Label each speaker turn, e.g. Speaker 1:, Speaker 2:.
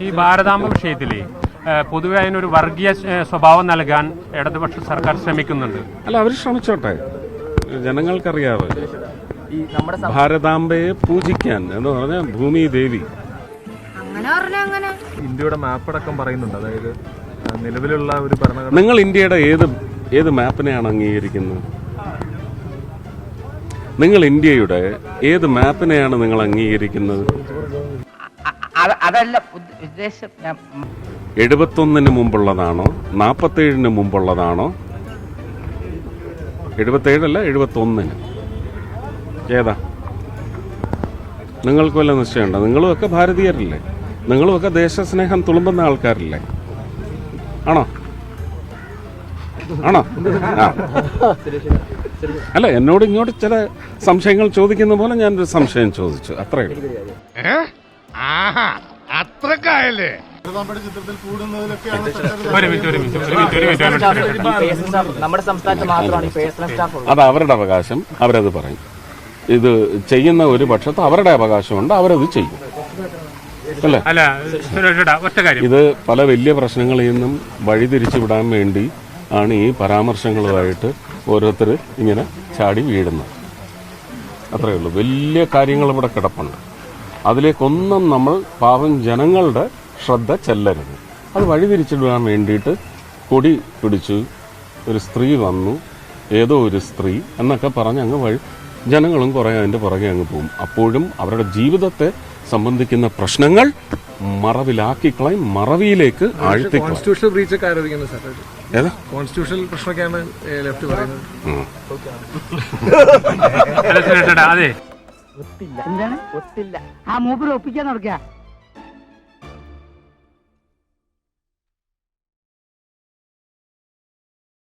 Speaker 1: ഈ ഭാരതാംബ വിഷയത്തിൽ പൊതുവെ അതിനൊരു വർഗീയ സ്വഭാവം നൽകാൻ ഇടതുപക്ഷ സർക്കാർ ശ്രമിക്കുന്നുണ്ട്.
Speaker 2: അല്ല അവർ ശ്രമിച്ചോട്ടെ? ജനങ്ങൾക്കറിയാവ്.
Speaker 3: ഈ നമ്മുടെ സം-
Speaker 2: ഭാരതാംബയെ പൂജിക്കാൻ എന്ന് പറഞ്ഞാൽ ഭൂമി ദേവി.
Speaker 4: അങ്ങനെ പറഞ്ഞ അങ്ങനെ.
Speaker 5: ഇന്ത്യയുടെ മാപ്പടക്കം പറയുന്നുണ്ട്. അതായത് നിലവിലുള്ള ഒരു ഭരണഘടന
Speaker 2: നിങ്ങൾ ഇന്ത്യയുടെ ഏത് ഏത് മാപ്പിനെയാണ് അംഗീകരിക്കുന്നത്? നിങ്ങൾ ഇന്ത്യയുടെ ഏത് മാപ്പിനെയാണ് നിങ്ങൾ അംഗീകരിക്കുന്നത്?
Speaker 3: അതല്ല ഉദ്ദ- ഉദ്ദേശം ഞാൻ
Speaker 2: എഴുപത്തൊന്നിന് മുമ്പുള്ളതാണോ? നാൽപ്പത്തേഴിന് മുമ്പുള്ളതാണോ? എഴുപത്തേഴല്ല എഴുപത്തൊന്നിന്. ഏതാ? നിങ്ങൾക്ക് വല്ല നിശ്ചയമുണ്ടോ? നിങ്ങളുമൊക്കെ ഭാരതീയരല്ലേ? നിങ്ങളുമൊക്കെ ദേശസ്നേഹം തുളുമ്പുന്ന ആൾക്കാരല്ലേ? ആണോ? ആണോ? ആ. അല്ല എന്നോട് ഇങ്ങോട്ട് ചില സംശയങ്ങൾ ചോദിക്കുന്ന പോലെ ഞാനൊരു സംശയം ചോദിച്ചു. അത്രയേ
Speaker 3: സ്റ്റാഫ് ഉള്ളത്.
Speaker 2: അത് അവരുടെ അവകാശം അവരത് പറയും. ഇത് ചെയ്യുന്ന ഒരു പക്ഷത്ത് അവരുടെ അവകാശമുണ്ട് അവരത് ചെയ്യും. അല്ലേ? ഇത് പല വലിയ പ്രശ്നങ്ങളിൽ നിന്നും വഴിതിരിച്ചു വിടാൻ വേണ്ടി ആണ് ഈ പരാമർശങ്ങളുമായിട്ട് ഓരോരുത്തർ ഇങ്ങനെ ചാടി വീഴുന്നത്. അത്രയേ ഉള്ളൂ. വലിയ കാര്യങ്ങൾ ഇവിടെ കിടപ്പുണ്ട്. അതിലേക്കൊന്നും നമ്മൾ പാവം ജനങ്ങളുടെ ശ്രദ്ധ ചെല്ലരുത്. അത് വഴിതിരിച്ചിടാൻ വേണ്ടിയിട്ട് കൊടി പിടിച്ചു ഒരു സ്ത്രീ വന്നു. ഏതോ ഒരു സ്ത്രീ എന്നൊക്കെ പറഞ്ഞ് അങ്ങ് വഴി ജനങ്ങളും കുറേ അതിന്റെ പുറകെ അങ്ങ് പോകും. അപ്പോഴും അവരുടെ ജീവിതത്തെ സംബന്ധിക്കുന്ന പ്രശ്നങ്ങൾ മറവിലാക്കിക്കളയും മറവിയിലേക്ക് ആഴ്ത്തിക്കളയും.
Speaker 5: കോൺസ്റ്റിറ്റ്യൂഷണൽ ബ്രീച്ച് ഒക്കെ ആരോപിക്കുന്നത് സാർ.
Speaker 2: ഏതാ?
Speaker 5: കോൺസ്റ്റിറ്റ്യൂഷണൽ പ്രശ്നമൊക്കെയാണ് ലെഫ്റ്റ് പറയുന്നത്.
Speaker 1: അതെ.
Speaker 3: ഒത്തില്ല. എന്താണ്? ഒത്തില്ല.
Speaker 4: ആ മൂപ്പര് ഒപ്പിക്കാൻ നടക്കുക